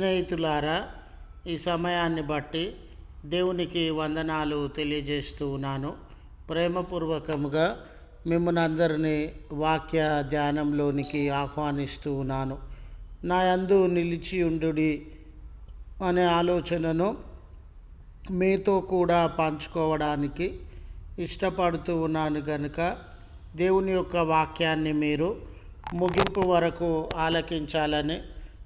స్నేహితులారా ఈ సమయాన్ని బట్టి దేవునికి వందనాలు తెలియజేస్తూ ఉన్నాను. ప్రేమపూర్వకముగా మిమ్మల్ని అందరినీ వాక్య ధ్యానంలోనికి ఆహ్వానిస్తూ ఉన్నాను. నా అందు నిలిచి ఉండుడి అనే ఆలోచనను మీతో కూడా పంచుకోవడానికి ఇష్టపడుతూ ఉన్నాను కనుక దేవుని యొక్క వాక్యాన్ని మీరు ముగింపు వరకు ఆలకించాలని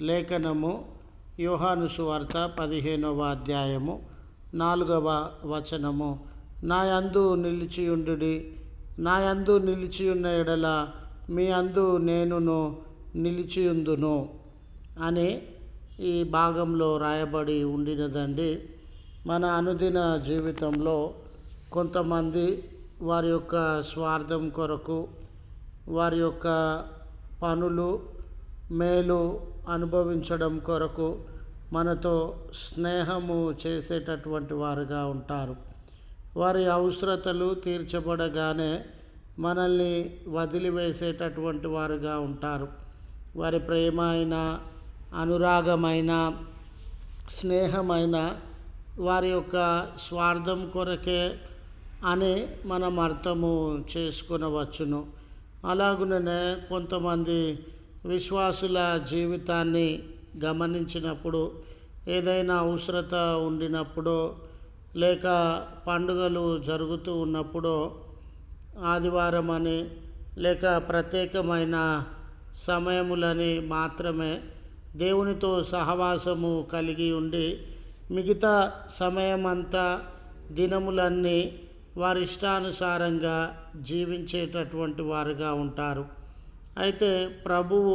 లేఖనము యోహాను సువార్త పదిహేనవ అధ్యాయము నాలుగవ వచనము. నా యందు నిలిచియుండు నా యందు నిలిచియున్న ఎడల మీ అందు నేనును నిలిచియుందును అని ఈ భాగంలో రాయబడి ఉండినదండి. మన అనుదిన జీవితంలో కొంతమంది వారి యొక్క స్వార్థం కొరకు వారి యొక్క పనులు మేలు అనుభవించడం కొరకు మనతో స్నేహము చేసేటటువంటి వారుగా ఉంటారు. వారి అవసరతలు తీర్చబడగానే మనల్ని వదిలివేసేటటువంటి వారుగా ఉంటారు. వారి ప్రేమ అయినా అనురాగమైన స్నేహమైన వారి యొక్క స్వార్థం కొరకే అని మనం అర్థము చేసుకునవచ్చును. అలాగుననే కొంతమంది విశ్వాసుల జీవితాన్ని గమనించినప్పుడు ఏదైనా అవసరత ఉండినప్పుడు లేక పండుగలు జరుగుతూ ఉన్నప్పుడు ఆదివారం అని లేక ప్రత్యేకమైన సమయములని మాత్రమే దేవునితో సహవాసము కలిగి ఉండి మిగతా సమయమంతా దినములన్నీ వారి ఇష్టానుసారంగా జీవించేటటువంటి వారుగా ఉంటారు. అయితే ప్రభువు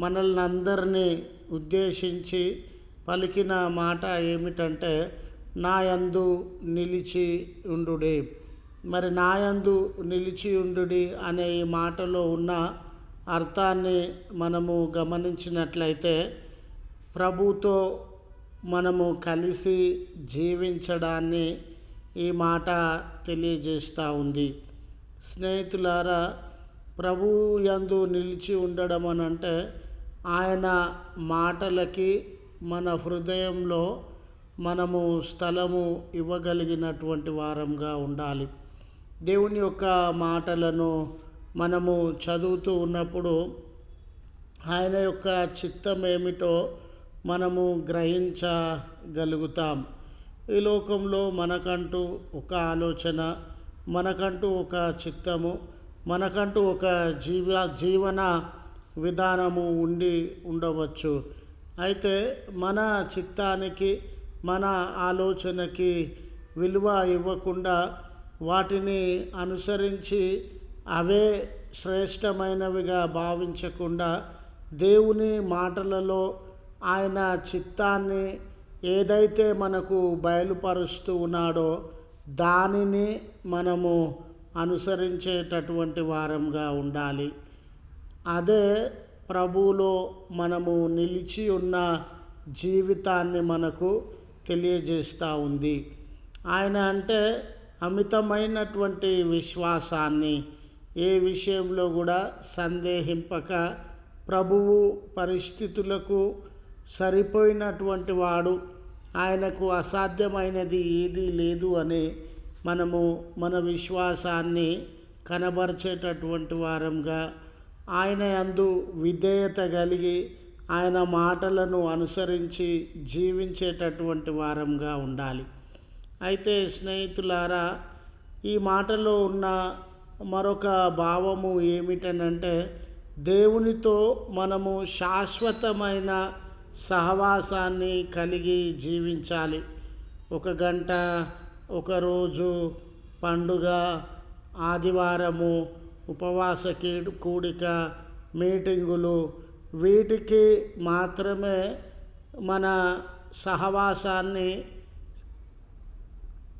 మనల్ని అందరినీ ఉద్దేశించి పలికిన మాట ఏమిటంటే నాయందు నిలిచి ఉండుడి. మరి నాయందు నిలిచి ఉండుడి అనే ఈ మాటలో ఉన్న అర్థాన్ని మనము గమనించినట్లయితే ప్రభుతో మనము కలిసి జీవించడాన్ని ఈ మాట తెలియజేస్తూ ఉంది. స్నేహితులారా ప్రభు యందు నిలిచి ఉండడం అని అంటే ఆయన మాటలకి మన హృదయంలో మనము స్థలము ఇవ్వగలిగినటువంటి వారంగా ఉండాలి. దేవుని యొక్క మాటలను మనము చదువుతూ ఉన్నప్పుడు ఆయన యొక్క చిత్తం ఏమిటో మనము గ్రహించగలుగుతాం. ఈ లోకంలో మనకంటూ ఒక ఆలోచన మనకంటూ ఒక చిత్తము మనకంటూ ఒక జీవ జీవన విధానము ఉండి ఉండవచ్చు. అయితే మన చిత్తానికి మన ఆలోచనకి విలువ ఇవ్వకుండా వాటిని అనుసరించి అవే శ్రేష్టమైనవిగా భావించకుండా దేవుని మాటలలో ఆయన చిత్తాన్ని ఏదైతే మనకు బయలుపరుస్తూ ఉన్నాడో దానిని మనము అనుసరించేటటువంటి వారంగా ఉండాలి. అదే ప్రభువులో మనము నిలిచి ఉన్న జీవితాన్ని మనకు తెలియజేస్తూ ఉంది. ఆయన అంటే అమితమైనటువంటి విశ్వాసాన్ని ఏ విషయంలో కూడా సందేహింపక ప్రభువు పరిస్థితులకు సరిపోయినటువంటి వాడు. ఆయనకు అసాధ్యమైనది ఏదీ లేదు అని మనము మన విశ్వాసాన్ని కనబరిచేటటువంటి వారంగా ఆయన అందు విధేయత కలిగి ఆయన మాటలను అనుసరించి జీవించేటటువంటి వారంగా ఉండాలి. అయితే స్నేహితులారా ఈ మాటలో ఉన్న మరొక భావము ఏమిటనంటే దేవునితో మనము శాశ్వతమైన సహవాసాన్ని కలిగి జీవించాలి. ఒక గంట ఒకరోజు పండుగ ఆదివారము ఉపవాస కూడిక మీటింగులు. వీటికి మాత్రమే మన సహవాసాన్ని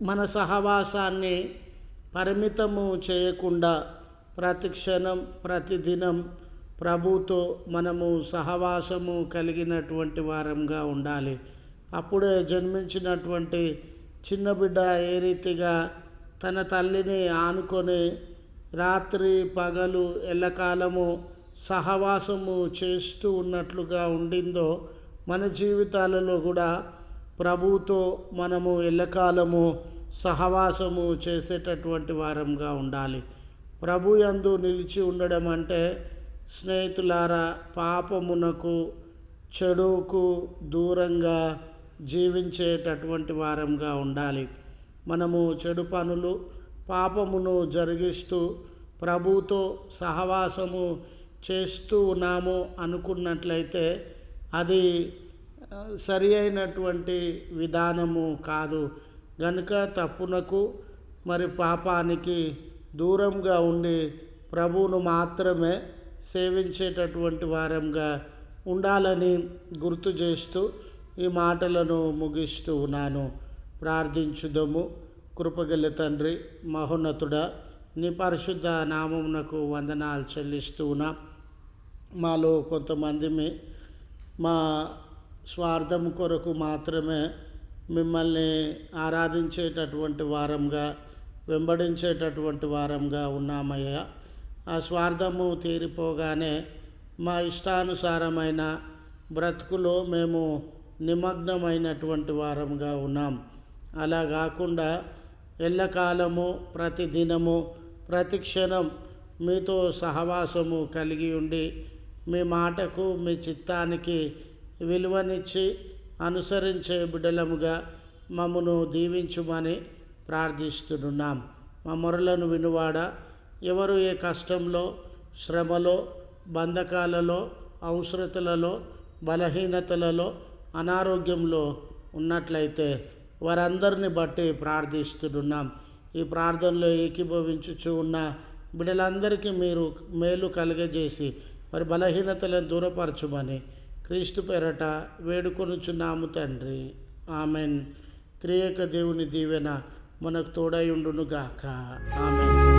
మన సహవాసాన్ని పరిమితము చేయకుండా ప్రతి క్షణం ప్రతిదినం ప్రభుతో మనము సహవాసము కలిగినటువంటి వారంగా ఉండాలి. అప్పుడే జన్మించినటువంటి చిన్న బిడ్డ ఏ రీతిగా తన తల్లిని ఆనుకొని రాత్రి పగలు ఎల్లకాలము సహవాసము చేస్తూ ఉన్నట్లుగా ఉండిందో మన జీవితాలలో కూడా ప్రభుతో మనము ఎల్లకాలము సహవాసము చేసేటటువంటి వారంగా ఉండాలి. ప్రభు యందు నిలిచి ఉండడం అంటే స్నేహితులారా పాపమునకు చెడుకు దూరంగా జీవించేటటువంటి వారంగా ఉండాలి. మనము చెడు పనులు పాపమును జరిగిస్తూ ప్రభుతో సహవాసము చేస్తూ ఉన్నాము అనుకున్నట్లయితే అది సరి అయినటువంటి విధానము కాదు. గనుక తప్పునకు మరి పాపానికి దూరంగా ఉండి ప్రభువును మాత్రమే సేవించేటటువంటి వారంగా ఉండాలని గుర్తు చేస్తూ ఈ మాటలను ముగిస్తూ ఉన్నాను. ప్రార్థించుదము. కృపగల తండ్రి మహోన్నతుడా నీ పరిశుద్ధ నామమునకు వందనాలు చెల్లిస్తూ ఉన్నా. మాలో కొంతమంది మా స్వార్థం కొరకు మాత్రమే మిమ్మల్ని ఆరాధించేటటువంటి వారంగా వెంబడించేటటువంటి వారంగా ఉన్నామయ్యా. ఆ స్వార్థము తీరిపోగానే మా ఇష్టానుసారమైన బ్రతుకులో మేము నిమగ్నమైనటువంటి వారంగా ఉన్నాం. అలా కాకుండా ఎల్లకాలము ప్రతి దినము ప్రతి క్షణం మీతో సహవాసము కలిగి ఉండి మీ మాటకు మీ చిత్తానికి విలువనిచ్చి అనుసరించే బిడ్డలముగా మమ్మను దీవించుమని ప్రార్థిస్తున్నాం. మా మొరలను వినువాడ? ఎవరు ఏ కష్టంలో శ్రమలో బంధకాలలో అవసరతలలో బలహీనతలలో అనారోగ్యంలో ఉన్నట్లయితే వారందరిని బట్టి ప్రార్థిస్తున్నాం. ఈ ప్రార్థనలో ఏకీభవించుచు ఉన్న బిడ్డలందరికీ మీరు మేలు కలుగజేసి మరి బలహీనతలను దూరపరచుమని క్రీస్తు పేరట వేడుకొనుచున్నాము తండ్రి. ఆమెన్. త్రియేక దేవుని దీవెన మనకు తోడై ఉండునుగాక. ఆమెన్.